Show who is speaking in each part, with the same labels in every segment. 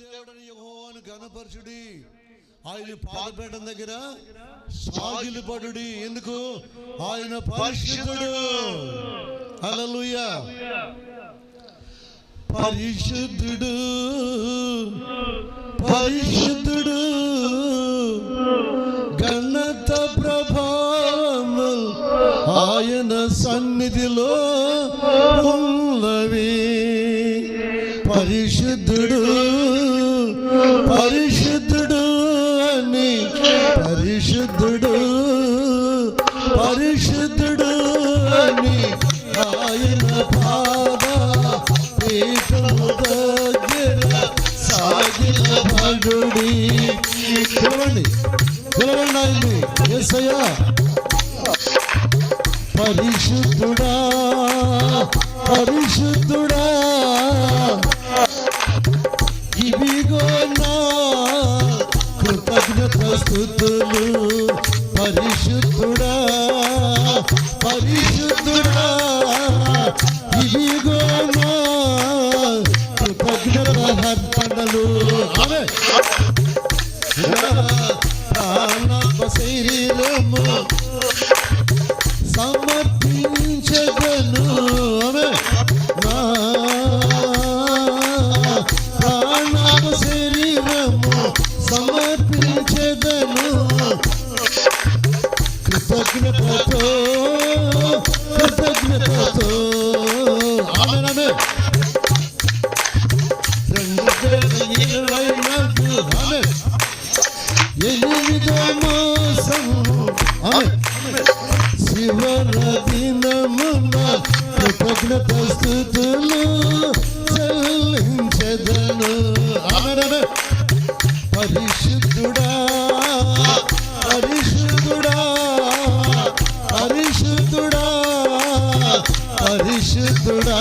Speaker 1: దేవుడని యెహోవాను గణపరచుడి ఆయన పాదపీఠం దగ్గర సాగిలిపడుడి. ఎందుకు? ఆయన పరిశుద్ధుడు. అలలుయ పరిశుద్ధుడు. పరిశుద్ధుడు. ఘనత ప్రభావము ఆయన సన్నిధిలో ఉన్నవి పరిశుద్ధుడు పరిశుద్ధుడు అని పరిశుద్ధుడు పరిశుద్ధుడు అని ఆయన పాద పీఠము దగ్గర సాగిన భడుడి పిలవండి పిలవండి ఆయన్ని ఏసయ్యా పరిశుద్ధుడా పరిశుద్ధుడా. ఇవిగో నా కృతజ్ఞత స్థుతులు పరిశుద్ధుడా పరిశుద్ధుడా ఇవిగో నా కృతజ్ఞత అర్పణలు ఆమె ప్రాణ శరీరము ఆమె ఎనిమిదో మాసము ఆమె శివర దినమున కృతజ్ఞత స్థుతులు చెల్లించదను ఆమె పరిశుద్ధుడా పరిశుద్ధుడా పరిశుద్ధుడా పరిశుద్ధుడా.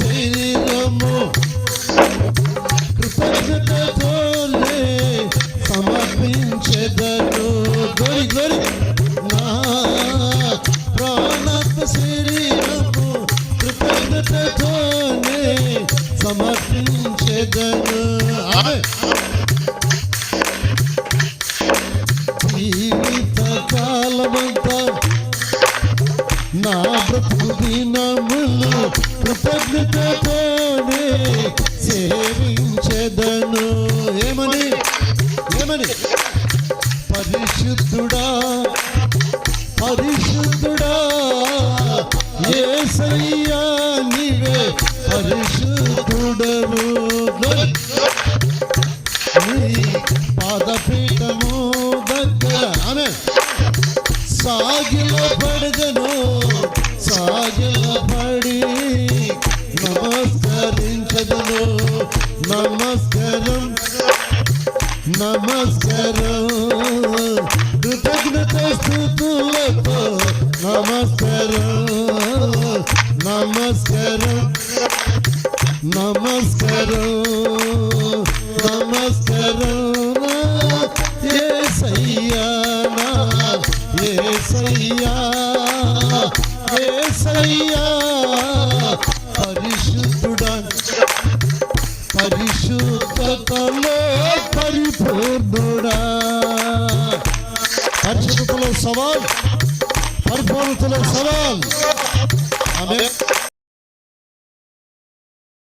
Speaker 1: శరీరము. కృతజ్ఞతతోనే సమర్పించెదను గొరి గొరి. నా ప్రాణత శరీరము కృతజ్ఞతతోనే సమర్పించెదను జీవిత కాలమంతా నా బ్రతుకు పరిశుద్ధుడా పరిశుద్ధుడా ఏసయ్యా నీవే పరిశుద్ధుడవు. నీ పాదపీఠము దగ్గర ఆమె సాగిల పడగను సాగిల పడి నమస్కరించదను. నమస్కారం నమస్కారం. స్థుతులతో నమస్కారం నమస్కారం నమస్కారం. నమస్కారం ఏ సయ్యా ఏ సయ్యా ఏ సయ్యా పరిశుద్ధుడా పరిశుద్ధతలో పరిపూర్ణుడా. పరిశుద్ధతలో సవాల్ పరిపూర్ణతలో సవాల్ ఆమె